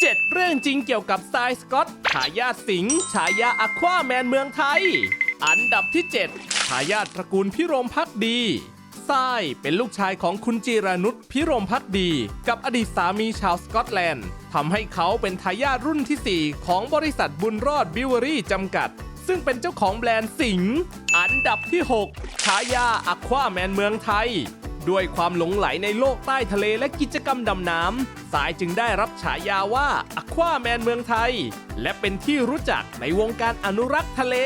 7 เรื่องจริงเกี่ยวกับทรายสกอตทายาสิงห์ฉายาอควาแมนเมืองไทย อันดับที่7ทายาตระกูลพิรมพักดีทรายเป็นลูกชายของคุณจีรานุชพิรมพักดี กับอดีตสามีชาวสกอตแลนด์ทำให้เขาเป็นทายาทรุ่นทีสี่4 ของบริษัทบุญรอดบิวเวอรี่จำกัด ซึ่งเป็นเจ้าของแบรนด์สิงห์อันดับที่ 6 ฉายาอควาแมนเมืองไทย ด้วยความหลงไหลในโลกใต้ทะเลและกิจกรรมดำน้ำสายจึงได้รับฉายาว่าอควาแมนเมืองไทย และเป็นที่รู้จักในวงการอนุรักษ์ทะเล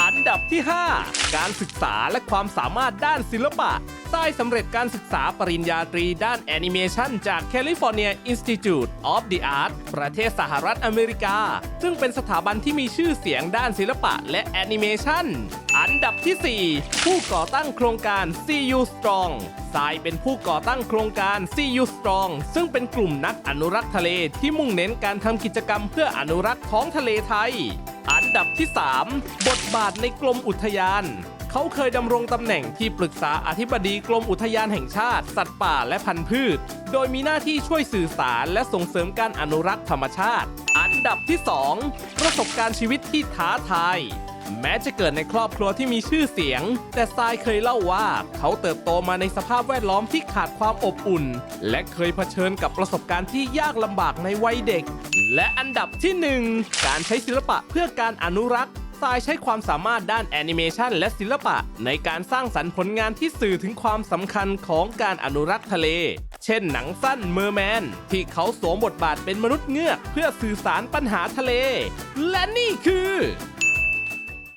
อันดับที่ 5 การศึกษาและความสามารถด้านศิลปะ ใต้สำเร็จการศึกษาปริญญาตรีด้านแอนิเมชันจาก California Institute of the Art ประเทศสหรัฐอเมริกา ซึ่งเป็นสถาบันที่มีชื่อเสียงด้านศิลปะและแอนิเมชันอันดับที่ 4 ผู้ก่อตั้งโครงการ CU Strong ทรายเป็นผู้ก่อตั้งโครงการ CU Strong ซึ่งเป็นกลุ่มนักอนุรักษ์ทะเลที่มุ่งเน้นการทำกิจกรรมเพื่ออนุรักษ์ท้องทะเลไทย อันดับที่ 3 บทบาทในกรมอุทยาน เขาเคยดำรงตำแหน่งที่ปรึกษาอธิบดีกรมอุทยานแห่งชาติ สัตว์ป่าและพันธุ์พืช โดยมีหน้าที่ช่วยสื่อสารและส่งเสริมการอนุรักษ์ธรรมชาติ อันดับที่ 2 ประสบการณ์ชีวิตที่ท้าทายแม้จะเกิดในครอบครัวที่มีชื่อเสียง แต่ทรายเคยเล่าว่า เขาเติบโตมาในสภาพแวดล้อมที่ขาดความอบอุ่น และเคยเผชิญกับประสบการณ์ที่ยากลำบากในวัยเด็ก และอันดับที่ 1 การใช้ศิลปะเพื่อการอนุรักษ์ ทรายใช้ความสามารถด้านแอนิเมชันและศิลปะ ในการสร้างสรรค์ผลงานที่สื่อถึงความสำคัญของการอนุรักษ์ทะเล เช่นหนังสั้นเมอร์แมน ที่เขาสวมบทบาทเป็นมนุษย์เงือก เพื่อสื่อสารปัญหาทะเล และนี่คือ